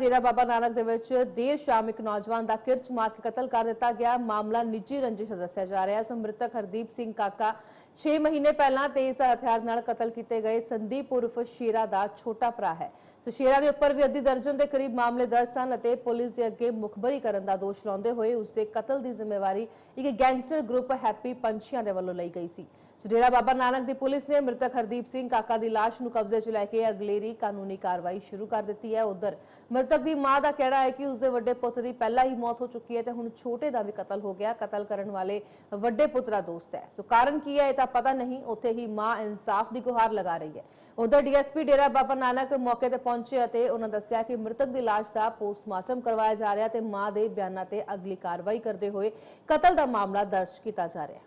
ਡੇਰਾ ਬਾਬਾ ਨਾਨਕ ਦੇ ਵਿੱਚ ਦੇਰ ਸ਼ਾਮ ਇੱਕ ਨੌਜਵਾਨ ਦਾ ਕਿਰਚ ਮਾਰ ਕੇ ਕਤਲ ਕਰ ਦਿੱਤਾ ਗਿਆ। ਮਾਮਲਾ ਨਿੱਜੀ ਰੰਜਿਸ਼ ਦੱਸਿਆ ਜਾ ਰਿਹਾ। ਹੈ ਸੋ ਮ੍ਰਿਤਕ ਹਰਦੀਪ ਸਿੰਘ ਕਾਕਾ 6 ਮਹੀਨੇ ਪਹਿਲਾਂ ਤੇਜ਼ ਦਾ ਹਥਿਆਰ ਨਾਲ ਕਤਲ ਕੀਤੇ ਗਏ। ਸੰਦੀਪ ਉਰਫ ਸ਼ੇਰਾ ਦਾ ਛੋਟਾ ਭਰਾ ਹੈ। ਸੋ ਸ਼ੇਰਾ ਦੇ ਉੱਪਰ ਵੀ ਅੱਧੀ ਦਰਜਨ ਦੇ ਕਰੀਬ ਮਾਮਲੇ ਦਰਜ ਸਨ ਅਤੇ ਪੁਲਿਸ ਦੇ ਅੱਗੇ ਮੁਖਬਰੀ ਕਰਨ ਦਾ ਦੋਸ਼ ਲਾਉਂਦੇ ਹੋਏ ਉਸ ਦੇ ਕਤਲ ਦੀ ਜ਼ਿੰਮੇਵਾਰੀ ਇੱਕ ਗੈਂਗਸਟਰ ਗਰੁੱਪ ਹੈਪੀ ਪੰਛੀਆਂ ਦੇ ਵੱਲੋਂ ਲਈ ਗਈ ਸੀ। ਸੋ ਡੇਰਾ ਬਾਬਾ ਨਾਨਕ ਦੀ ਪੁਲਿਸ ਨੇ ਮ੍ਰਿਤਕ ਹਰਦੀਪ ਸਿੰਘ ਕਾਕਾ ਦੀ ਲਾਸ਼ ਨੂੰ ਕਬਜ਼ੇ 'ਚ ਲੈ ਕੇ ਅਗਲੇਰੀ ਕਾਨੂੰਨੀ ਕਾਰਵਾਈ ਸ਼ੁਰੂ ਕਰ ਦਿੱਤੀ ਹੈ। ਉਧਰ ਮ੍ਰਿਤਕ ਦੀ ਮਾਂ ਦਾ ਕਹਿਣਾ ਹੈ ਕਿ ਉਸ ਵੱਡੇ ਪੁੱਤ ਦੀ ਪਹਿਲਾਂ ਹੀ ਮੌਤ ਹੋ ਚੁੱਕੀ ਹੈ ਤੇ ਹੁਣ ਛੋਟੇ ਦਾ ਵੀ ਕਤਲ ਹੋ ਗਿਆ। ਕਤਲ ਕਰਨ ਵਾਲੇ ਵੱਡੇ ਪੁੱਤ ਦਾ ਦੋਸਤ ਹੈ। ਸੋ ਕਾਰਨ ਕੀ ਹੈ ਇਹ ਤਾਂ ਪਤਾ ਨਹੀਂ। ਉੱਥੇ ਹੀ ਮਾਂ ਇਨਸਾਫ ਦੀ ਗੁਹਾਰ ਲਗਾ ਰਹੀ ਹੈ। ਉਧਰ ਡੀਐਸਪੀ ਡੇਰਾ ਬਾਬਾ ਨਾਨਕ ਮੌਕੇ ਤੇ ਪਹੁੰਚੇ ਅਤੇ ਉਹਨਾਂ ਦੱਸਿਆ ਕਿ ਮ੍ਰਿਤਕ ਦੀ ਲਾਸ਼ ਦਾ ਪੋਸਟਮਾਰਟਮ ਕਰਵਾਇਆ ਜਾ ਰਿਹਾ ਤੇ ਮਾਂ ਦੇ ਬਿਆਨਾਂ ਤੇ ਅਗਲੀ ਕਾਰਵਾਈ ਕਰਦੇ ਹੋਏ ਕਤਲ ਦਾ ਮਾਮਲਾ ਦਰਜ ਕੀਤਾ ਜਾ ਰਿਹਾ ਹੈ।